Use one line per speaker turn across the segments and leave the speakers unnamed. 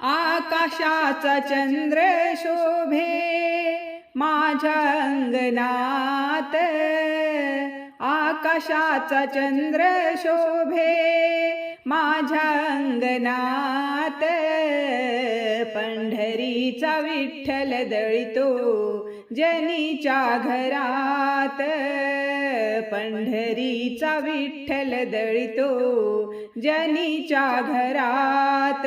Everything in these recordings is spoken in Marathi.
आकाशाचा चंद्र शोभे माझ्या अंगणात. आकाशाचा चंद्र शोभे माझ्या अंगणात. पंढरीचा विठ्ठल दळितो जनीच्या घरात. पंढरीचा विठ्ठल दळितो जनीच्या घरात.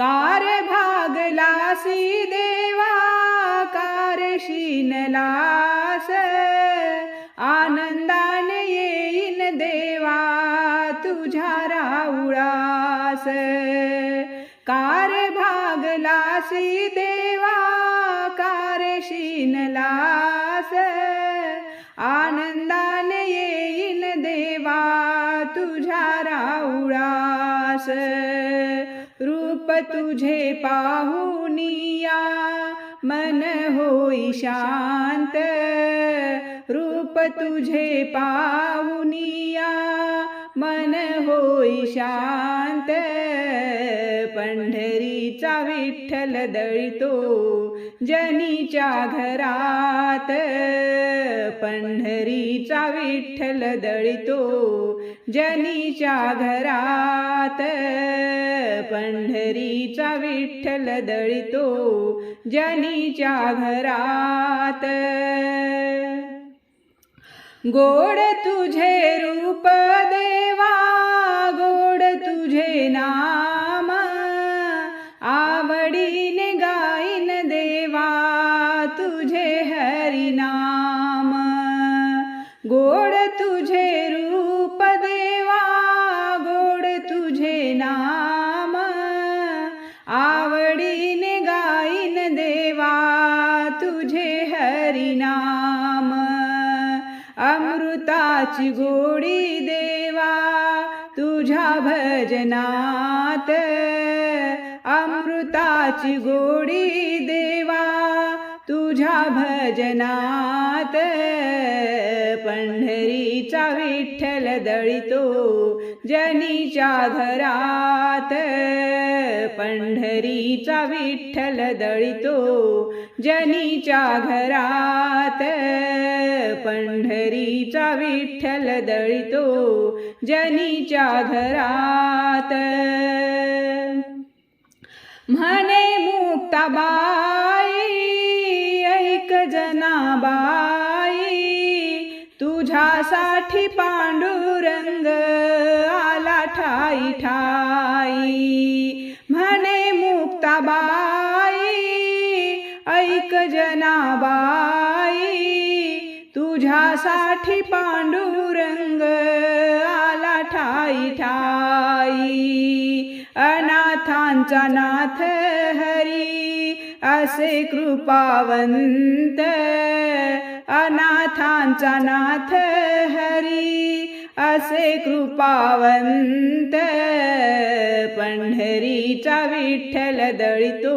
कार भागलासी देवा कार शिनलास आनंदाने येईन देवा तुझ्या राऊळास. कार भागलासी देवा कार तुझे पाहुनिया मन होई शांत. रूप तुझे पाहुनिया मन होई शांत. पंढरीचा विठ्ठल दळितो जनीच्या घरात. पंढरीचा विठ्ठल दळितो जनीच्या घरात. पंढरीचा विठ्ठल दळितो जनीच्या घरात. गोड तुझे रूप देवा गोड तुझे नाम. आवडी तुझे हरिनाम. अमृताची गोडी देवा तुझ्या भजनात. अमृताची गोडी देवा तुझ्या भजनात. पंढरीचा विठ्ठल दळितो जनीच्या घरात. पंढरीचा विठ्ठल दळितो जनीच्या घरात. पंढरीचा विठ्ठल दळितो जनीच्या घरात. म्हणे मुक्ताबाई ऐक जनाबाई तुझ्यासाठी पांडुरंग आला ठाई ठाई. ऐक जनाबाई तुझ्यासाठी पांडुरंग आला ठाई ठाई अनाथांचा नाथ हरी असे कृपावंत. अनाथांचा नाथ हरी असे कृपावंत. पंढरीचा विठ्ठल दळितो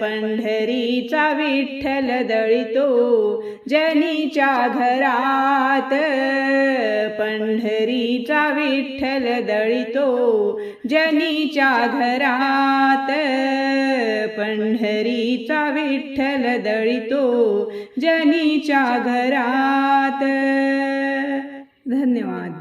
पंढरीचा विठ्ठल दळितो जनीच्या घरात. पंढरीचा विठ्ठल दळितो जनीच्या घरात. पंढरीचा विठ्ठल दळितो जनीच्या घरात. धन्यवाद.